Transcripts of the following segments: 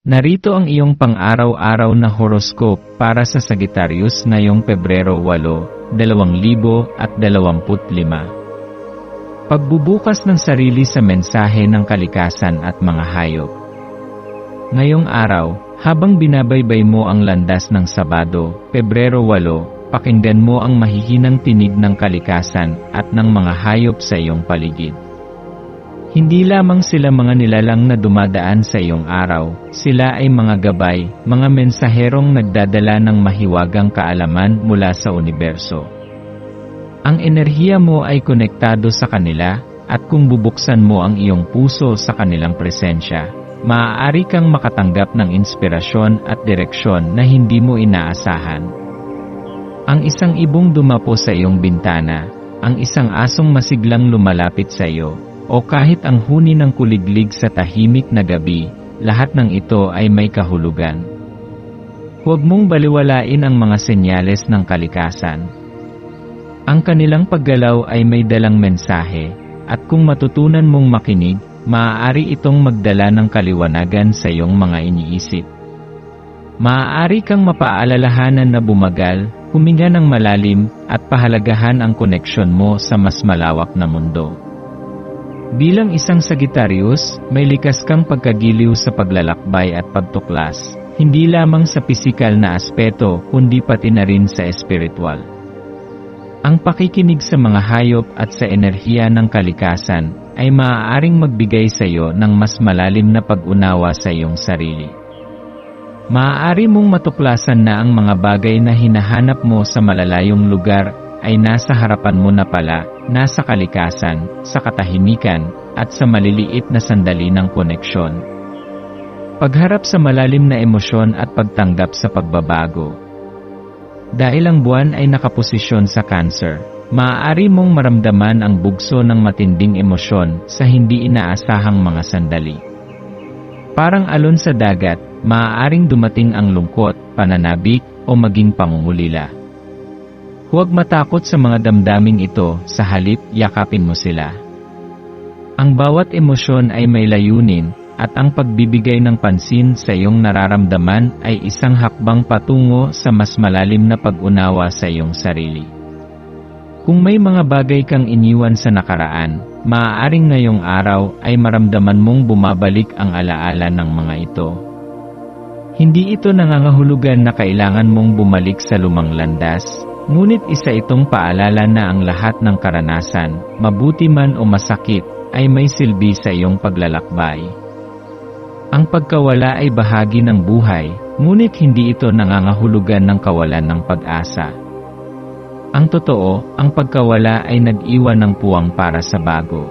Narito ang iyong pang-araw-araw na horoscope para sa Sagittarius ngayong Pebrero 8, 2025. Pagbubukas ng sarili sa mensahe ng kalikasan at mga hayop. Ngayong araw, habang binabaybay mo ang landas ng Sabado, Pebrero 8, pakinggan mo ang mahihinang tinig ng kalikasan at ng mga hayop sa iyong paligid. Hindi lamang sila mga nilalang na dumadaan sa iyong araw, sila ay mga gabay, mga mensaherong nagdadala ng mahiwagang kaalaman mula sa universo. Ang enerhiya mo ay konektado sa kanila, at kung bubuksan mo ang iyong puso sa kanilang presensya, maaari kang makatanggap ng inspirasyon at direksyon na hindi mo inaasahan. Ang isang ibong dumapo sa iyong bintana, ang isang asong masiglang lumalapit sa iyo, o kahit ang huni ng kuliglig sa tahimik na gabi, lahat ng ito ay may kahulugan. Huwag mong baliwalain ang mga senyales ng kalikasan. Ang kanilang paggalaw ay may dalang mensahe, at kung matutunan mong makinig, maaari itong magdala ng kaliwanagan sa iyong mga iniisip. Maaari kang mapaalalahanan na bumagal, huminga ng malalim, at pahalagahan ang koneksyon mo sa mas malawak na mundo. Bilang isang Sagittarius, may likas kang pagkagiliw sa paglalakbay at pagtuklas, hindi lamang sa pisikal na aspeto kundi pati na rin sa espiritual. Ang pakikinig sa mga hayop at sa enerhiya ng kalikasan ay maaaring magbigay sa iyo ng mas malalim na pag-unawa sa iyong sarili. Maaari mong matuklasan na ang mga bagay na hinahanap mo sa malalayong lugar ay nasa harapan mo na pala, nasa kalikasan, sa katahimikan, at sa maliliit na sandali ng koneksyon. Pagharap sa malalim na emosyon at pagtanggap sa pagbabago. Dahil ang buwan ay nakaposisyon sa cancer, maaari mong maramdaman ang bugso ng matinding emosyon sa hindi inaasahang mga sandali. Parang alon sa dagat, maaaring dumating ang lungkot, pananabik, o maging pangungulila. Huwag matakot sa mga damdaming ito, sa halip yakapin mo sila. Ang bawat emosyon ay may layunin, at ang pagbibigay ng pansin sa iyong nararamdaman ay isang hakbang patungo sa mas malalim na pag-unawa sa iyong sarili. Kung may mga bagay kang iniwan sa nakaraan, maaaring ngayong araw ay maramdaman mong bumabalik ang alaala ng mga ito. Hindi ito nangangahulugan na kailangan mong bumalik sa lumang landas, Ngunit isa itong paalala na ang lahat ng karanasan, mabuti man o masakit, ay may silbi sa iyong paglalakbay. Ang pagkawala ay bahagi ng buhay, ngunit hindi ito nangangahulugan ng kawalan ng pag-asa. Ang totoo, ang pagkawala ay nag-iwan ng puwang para sa bago.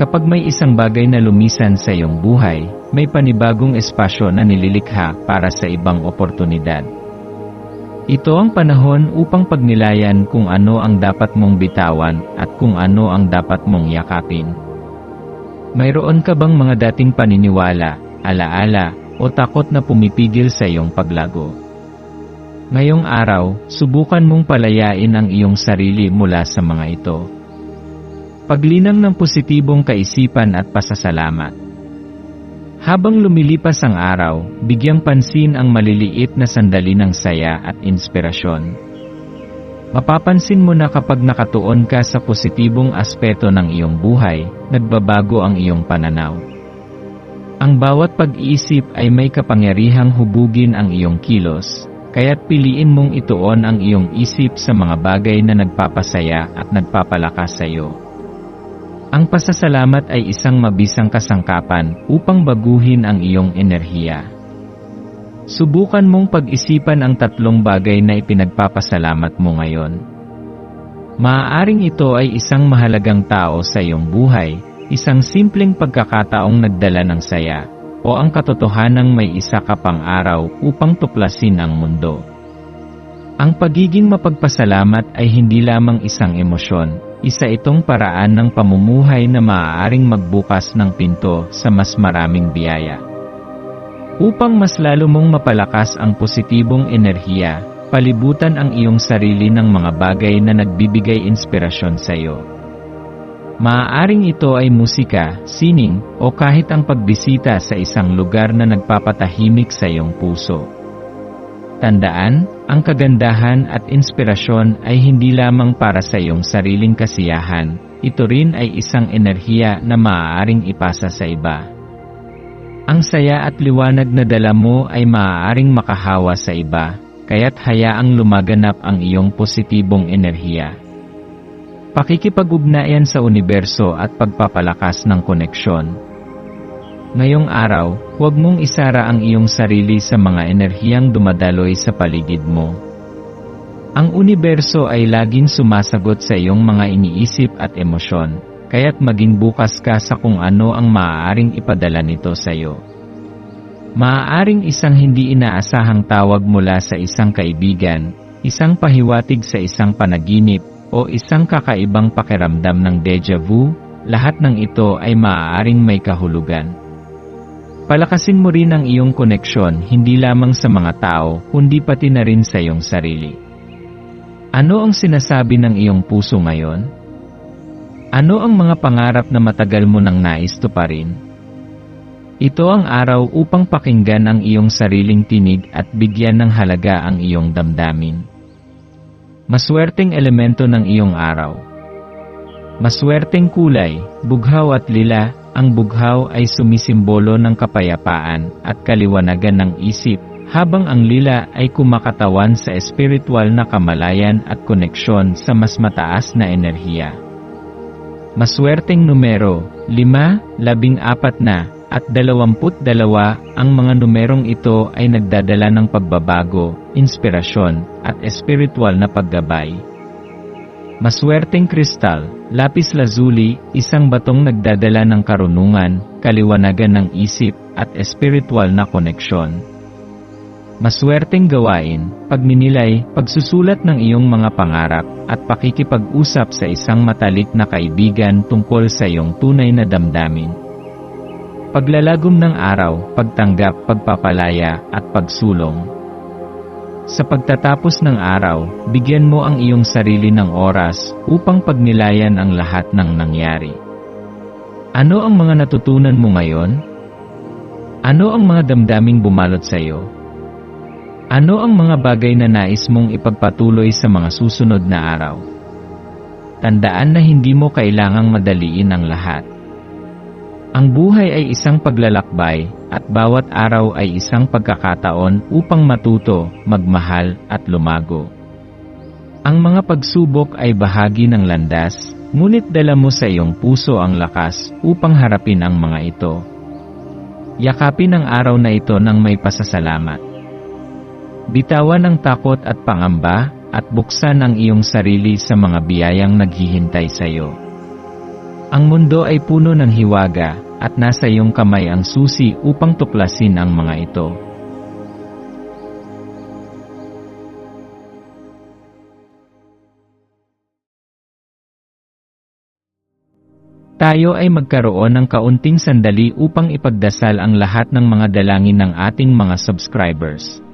Kapag may isang bagay na lumisan sa iyong buhay, may panibagong espasyo na nililikha para sa ibang oportunidad. Ito ang panahon upang pagnilayan kung ano ang dapat mong bitawan at kung ano ang dapat mong yakapin. Mayroon ka bang mga dating paniniwala, alaala, o takot na pumipigil sa iyong paglago? Ngayong araw, subukan mong palayain ang iyong sarili mula sa mga ito. Paglinang ng positibong kaisipan at pasasalamat. Habang lumilipas ang araw, bigyang pansin ang maliliit na sandali ng saya at inspirasyon. Mapapansin mo na kapag nakatuon ka sa positibong aspeto ng iyong buhay, nagbabago ang iyong pananaw. Ang bawat pag-iisip ay may kapangyarihang hubugin ang iyong kilos, kaya't piliin mong ituon ang iyong isip sa mga bagay na nagpapasaya at nagpapalakas sa iyo. Ang pasasalamat ay isang mabisang kasangkapan upang baguhin ang iyong enerhiya. Subukan mong pag-isipan ang tatlong bagay na ipinagpapasalamat mo ngayon. Maaaring ito ay isang mahalagang tao sa iyong buhay, isang simpleng pagkakataong nagdala ng saya, o ang katotohanang may isa ka pang araw upang tuklasin ang mundo. Ang pagiging mapagpasalamat ay hindi lamang isang emosyon, isa itong paraan ng pamumuhay na maaaring magbukas ng pinto sa mas maraming biyaya. Upang mas lalo mong mapalakas ang positibong enerhiya, palibutan ang iyong sarili ng mga bagay na nagbibigay inspirasyon sa iyo. Maaaring ito ay musika, sining, o kahit ang pagbisita sa isang lugar na nagpapatahimik sa iyong puso. Tandaan, ang kagandahan at inspirasyon ay hindi lamang para sa iyong sariling kasiyahan, ito rin ay isang enerhiya na maaaring ipasa sa iba. Ang saya at liwanag na dala mo ay maaaring makahawa sa iba, kaya't hayaang lumaganap ang iyong positibong enerhiya. Pakikipag-ugnayan sa universo at pagpapalakas ng koneksyon. Ngayong araw, huwag mong isara ang iyong sarili sa mga enerhiyang dumadaloy sa paligid mo. Ang universo ay laging sumasagot sa iyong mga iniisip at emosyon, kaya't maging bukas ka sa kung ano ang maaaring ipadala nito sa iyo. Maaaring isang hindi inaasahang tawag mula sa isang kaibigan, isang pahiwatig sa isang panaginip, o isang kakaibang pakiramdam ng deja vu, lahat ng ito ay maaaring may kahulugan. Palakasin mo rin ang iyong koneksyon hindi lamang sa mga tao, kundi pati na rin sa iyong sarili. Ano ang sinasabi ng iyong puso ngayon? Ano ang mga pangarap na matagal mo nang nais tuparin? Ito ang araw upang pakinggan ang iyong sariling tinig at bigyan ng halaga ang iyong damdamin. Maswerteng elemento ng iyong araw. Maswerteng kulay, bughaw at lila, ang bughaw ay sumisimbolo ng kapayapaan at kaliwanagan ng isip, habang ang lila ay kumakatawan sa espiritual na kamalayan at koneksyon sa mas mataas na enerhiya. Maswerteng numero, 5, 14 na, at 22 ang mga numerong ito ay nagdadala ng pagbabago, inspirasyon, at espiritual na paggabay. Maswerteng kristal, lapis lazuli, isang batong nagdadala ng karunungan, kaliwanagan ng isip, at espiritual na koneksyon. Maswerteng gawain, pagminilay, pagsusulat ng iyong mga pangarap, at pakikipag-usap sa isang matalik na kaibigan tungkol sa iyong tunay na damdamin. Paglalagom ng araw, pagtanggap, pagpapalaya, at pagsulong. Sa pagtatapos ng araw, bigyan mo ang iyong sarili ng oras upang pagnilayan ang lahat ng nangyari. Ano ang mga natutunan mo ngayon? Ano ang mga damdaming bumalot sa iyo? Ano ang mga bagay na nais mong ipagpatuloy sa mga susunod na araw? Tandaan na hindi mo kailangang madaliin ang lahat. Ang buhay ay isang paglalakbay, at bawat araw ay isang pagkakataon upang matuto, magmahal, at lumago. Ang mga pagsubok ay bahagi ng landas, ngunit dala mo sa iyong puso ang lakas upang harapin ang mga ito. Yakapin ang araw na ito ng may pasasalamat. Bitawan ang takot at pangamba, at buksan ang iyong sarili sa mga biyayang naghihintay sa iyo. Ang mundo ay puno ng hiwaga, at nasa iyong kamay ang susi upang tuklasin ang mga ito. Tayo ay magkaroon ng kaunting sandali upang ipagdasal ang lahat ng mga dalangin ng ating mga subscribers,